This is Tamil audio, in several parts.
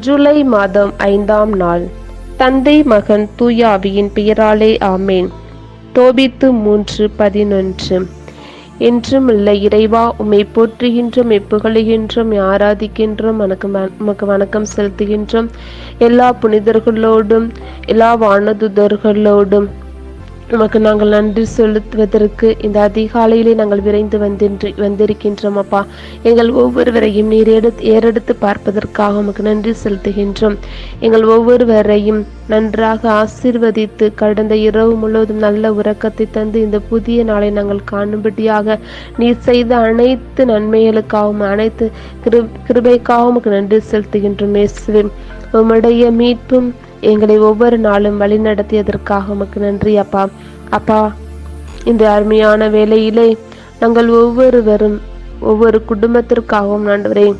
ஜூலை மாதம் ஐந்தாம் நாள். தந்தை மகன் தூயாவியின் பெயராலே ஆமேன். தோபித்து மூன்று பதினொன்று. என்றும் இல்லை இறைவா உம்மை போற்றுகின்றோம் எப்புகழுகின்றோம் ஆராதிக்கின்றோம் உனக்கு உமக்கு வணக்கம் செலுத்துகின்றோம். எல்லா புனிதர்களோடும் எல்லா வானதுதர்களோடும் உமக்கு நாங்கள் நன்றி செலுத்துவதற்கு இந்த அதிகாலையிலே நாங்கள் விரைந்து வந்தின்று வந்திருக்கின்றோம் அப்பா. எங்கள் ஒவ்வொருவரையும் நீர் எடுத்து ஏறெடுத்து பார்ப்பதற்காக உமக்கு நன்றி செலுத்துகின்றோம். எங்கள் ஒவ்வொருவரையும் நன்றாக ஆசீர்வதித்து கடந்த இரவு முழுவதும் நல்ல உறக்கத்தை தந்து இந்த புதிய நாளை நாங்கள் காணும்படியாக நீர் செய்த அனைத்து நன்மைகளுக்காகவும் அனைத்து கிரு கிருபைக்காகவும் நன்றி செலுத்துகின்றோம் இயேசுவின் உம்முடைய மீட்பும் எங்களை ஒவ்வொரு நாளும் வழி நடத்தியதற்காக உமக்கு நன்றி அப்பா. அப்பா இந்த அருமையான வேலையிலே நாங்கள் ஒவ்வொருவரும் ஒவ்வொரு குடும்பத்திற்காகவும் ஆண்டவரே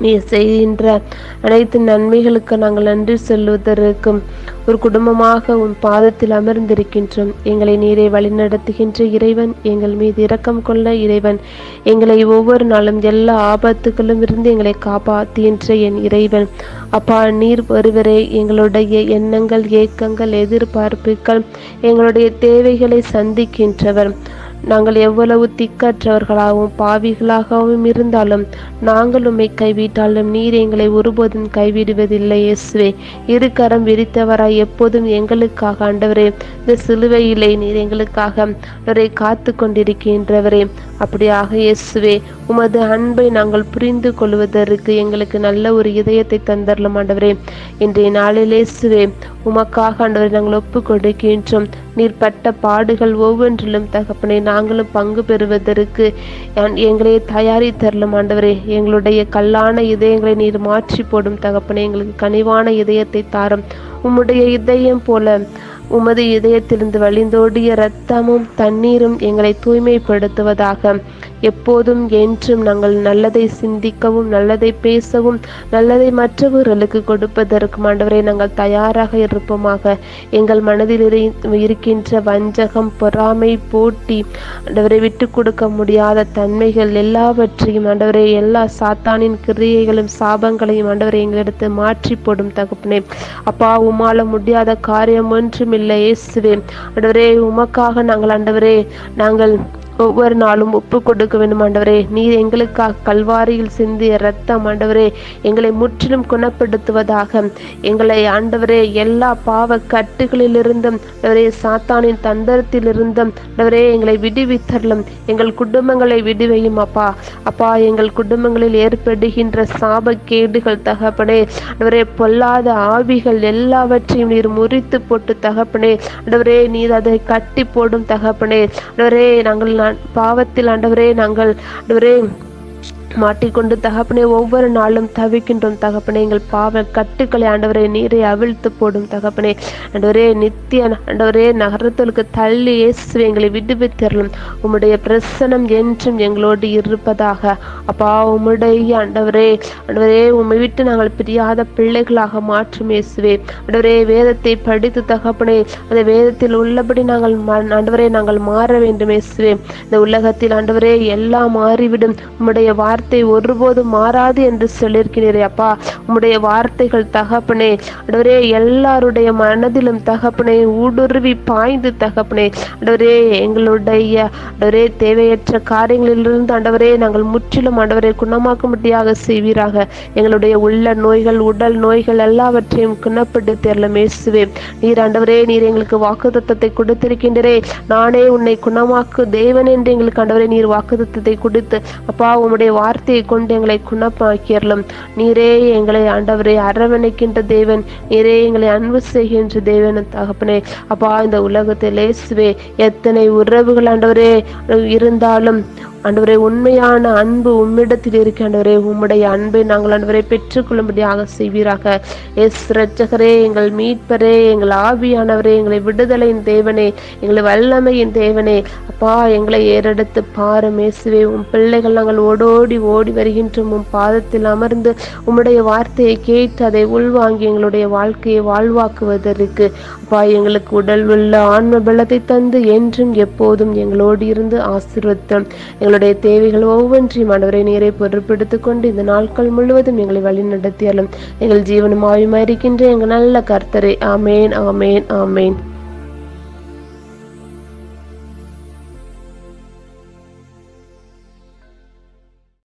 நீ செய்கின்ற அனைத்து நன்மைகளுக்கு நாங்கள் நன்றி சொல்வதற்கும் ஒரு குடும்பமாக உன் பாதத்தில் அமர்ந்திருக்கின்றோம். எங்களை நீரை வழிநடத்துகின்ற இறைவன் எங்கள் மீது இரக்கம் கொள்ள இறைவன். எங்களை ஒவ்வொரு நாளும் எல்லா ஆபத்துகளும் இருந்து எங்களை காப்பாற்றுகின்ற என் இறைவன். அப்பா நீர் ஒருவரே எங்களுடைய எண்ணங்கள் ஏக்கங்கள் எதிர்பார்ப்புகள் எங்களுடைய தேவைகளை சந்திக்கின்றவர். நாங்கள் எவ்வளவு திக்கற்றவர்களாகவும் பாவிகளாகவும் இருந்தாலும் நாங்கள் உம்மை கைவிட்டாலும் நீர் எங்களை ஒருபோதும் கைவிடுவதில்லை இயேசுவே. இரு கரம் விரித்தவராய் எப்போதும் எங்களுக்காக ஆண்டவரே. இந்த சிலுவையிலே நீர் எங்களுக்காக அவரை காத்து கொண்டிருக்கின்றவரே. அப்படியாக இயேசுவே உமது அன்பை நாங்கள் புரிந்து கொள்வதற்கு எங்களுக்கு நல்ல ஒரு இதயத்தை தந்தரலும் ஆண்டவரே. இன்றைய நாளில் இயேசுவே உமக்காக ஆண்டவரை நாங்கள் ஒப்பு கொடுக்கின்றோம் நீர் பட்ட பாடுகள் ஒவ்வொன்றிலும் தகப்பனை நாங்களும் பங்கு பெறுவதற்கு எங்களை தயாரித்தரலும் ஆண்டவரே. எங்களுடைய கல்லான இதயங்களை நீர் மாற்றி போடும் தகப்பனை எங்களுக்கு கனிவான இதயத்தை தாரும். உம்முடைய இதயம் போல உமது இதயத்திலிருந்து வழிந்தோடிய இரத்தமும் தண்ணீரும் எங்களை தூய்மைப்படுத்துவதாக. எப்போதும் என்றும் நாங்கள் நல்லதை சிந்திக்கவும் நல்லதை பேசவும் நல்லதை மற்றவர்களுக்கு கொடுப்பதற்கு ஆண்டவரை நாங்கள் தயாராக இருப்போமாக. எங்கள் மனதில் இருக்கின்ற வஞ்சகம் பொறாமை போட்டி ஆண்டவரை விட்டு கொடுக்க முடியாத தன்மைகள் எல்லாவற்றையும் ஆண்டவரே எல்லா சாத்தானின் கிரியைகளும் சாபங்களையும் ஆண்டவரை எங்களிடத்து மாற்றி போடும் தகப்பனே. அப்பா உமால முடியாத காரியம் ஒன்றும் இல்லை இயேசுவே. ஆண்டவரே உமக்காக நாங்கள் ஆண்டவரே நாங்கள் ஒவ்வொரு நாளும் ஒப்பு கொடுக்க வேண்டும் ஆண்டவரே. நீர் எங்களுக்காக கல்வாரியில் சிந்திய ரத்தம் ஆண்டவரே. எங்களை முற்றிலும் குணப்படுத்துவதாக. எங்களை ஆண்டவரே எல்லா பாவ கட்டுகளிலிருந்தும் ஆண்டவரே சாத்தானின் தந்திரத்திலிருந்தும் ஆண்டவரே எங்களை விடுவித்தரலும். எங்கள் குடும்பங்களை விடுவையும் அப்பா. அப்பா எங்கள் குடும்பங்களில் ஏற்படுகின்ற சாப கேடுகள் தகப்பனே. ஆண்டவரே பொல்லாத ஆவிகள் எல்லாவற்றையும் நீர் முறித்து போட்டு தகப்பனே. ஆண்டவரே நீர் அதை கட்டி போடும் தகப்பனே. ஆண்டவரே நாங்கள் பாவத்தில் ஆண்டவரே நாங்கள் ஆண்டவரே மாட்டிக்கொண்டு தகப்பனே ஒவ்வொரு நாளும் தவிக்கின்றோம் தகப்பனே. எங்கள் பாவ கட்டுக்களை ஆண்டவரே நீரை அவிழ்த்து போடும் தகப்பனே. ஆண்டவரே நித்திய ஆண்டவரே நகரத்திற்கு தள்ளி இயேசு எங்களை விடுவித்தரலும். உம்முடைய பிரசனம் என்றும் எங்களோடு இருப்பதாக. அப்பா உம்முடைய ஆண்டவரே ஆண்டவரே உம்மை விட்டு நாங்கள் பிரியாத பிள்ளைகளாக மாற்றும் இயேசுவே. ஆண்டவரே வேதத்தை படித்து தகப்பனே அந்த வேதத்தில் உள்ளபடி நாங்கள் ஆண்டவரே நாங்கள் மாற வேண்டும் இயேசுவே. இந்த உலகத்தில் ஆண்டவரே எல்லாம் மாறிவிடும். உம்முடைய வார்த்தை ஒருபோதும் மாறாது என்று சொல்லியிருக்கிறீரே அப்பா. உம்முடைய வார்த்தைகள் தகப்பனே. அடவரே எல்லாருடைய மனதிலும் தகப்பனே ஊடுருவி பாய்ந்து தகப்பனே. அடவரே எங்களுடைய அடவரே தேவையற்ற காரியங்களிலிருந்து ஆண்டவரே நாங்கள் முற்றிலும் ஆண்டவரை குணமாக்கும்படியாக செய்வீராக. எங்களுடைய உள்ள நோய்கள் உடல் நோய்கள் எல்லாவற்றையும் குணப்பட்டு குணப்படுத்தரலும் மேசுவே நீர் ஆண்டவரே நீர் எங்களுக்கு வாக்குத்தத்தத்தை கொடுத்திருக்கின்றே நானே உன்னை குணமாக்கு தேவன் என்று எங்களுக்கு ஆண்டவரே நீர் வாக்குத்தத்தத்தை கொடுத்து அப்பா உம்முடைய வார்த்தையை கொண்டு எங்களை குணமாக்கியறலும் நீரே எங்களை ஆண்டவரை அரவணைக்கின்ற தேவன். நீரே எங்களை அன்பு செய்கின்ற தேவன் தகப்பனே. அப்பா இந்த உலகத்தில் இயேசுவே எத்தனை உறவுகள் ஆண்டவரே இருந்தாலும் ஆண்டவரே உண்மையான அன்பு உம்மிடத்தில் இருக்க ஆண்டவரே. உம்முடைய அன்பை நாங்கள் ஆண்டவரை பெற்றுக்கொள்ளும்படியாக செய்வீராக. எஸ் ரட்சகரே எங்கள் மீட்பரே எங்கள் ஆவியானவரே எங்களை விடுதலையின் தேவனே எங்களை வல்லமையின் தேவனே. அப்பா எங்களை ஏறெடுத்து பாரு மேசுவே உம் பிள்ளைகள் நாங்கள் ஓடோடி ஓடி வருகின்றோம். உம் பாதத்தில் அமர்ந்து உம்முடைய வார்த்தையை கேட்டு அதை உள்வாங்கி எங்களுடைய வாழ்க்கையை வாழ்வாக்குவதற்கு. அப்பா எங்களுக்கு உடல் உள்ள ஆன்ம பலத்தை தந்து என்றும் எப்போதும் எங்களோடு இருந்து ஆசீர்வத்தம் எங்கள் எங்களுடைய தேவைகள் ஒவ்வொன்றையும் ஆண்டவரை நீரை பொருட்படுத்திக் கொண்டு இந்த நாட்கள் முழுவதும் எங்களை வழி நடத்தியாலும் எங்கள் ஜீவனும் ஆயுமா இருக்கின்ற எங்கள் நல்ல கர்த்தரை. ஆமேன் ஆமேன் ஆமேன்.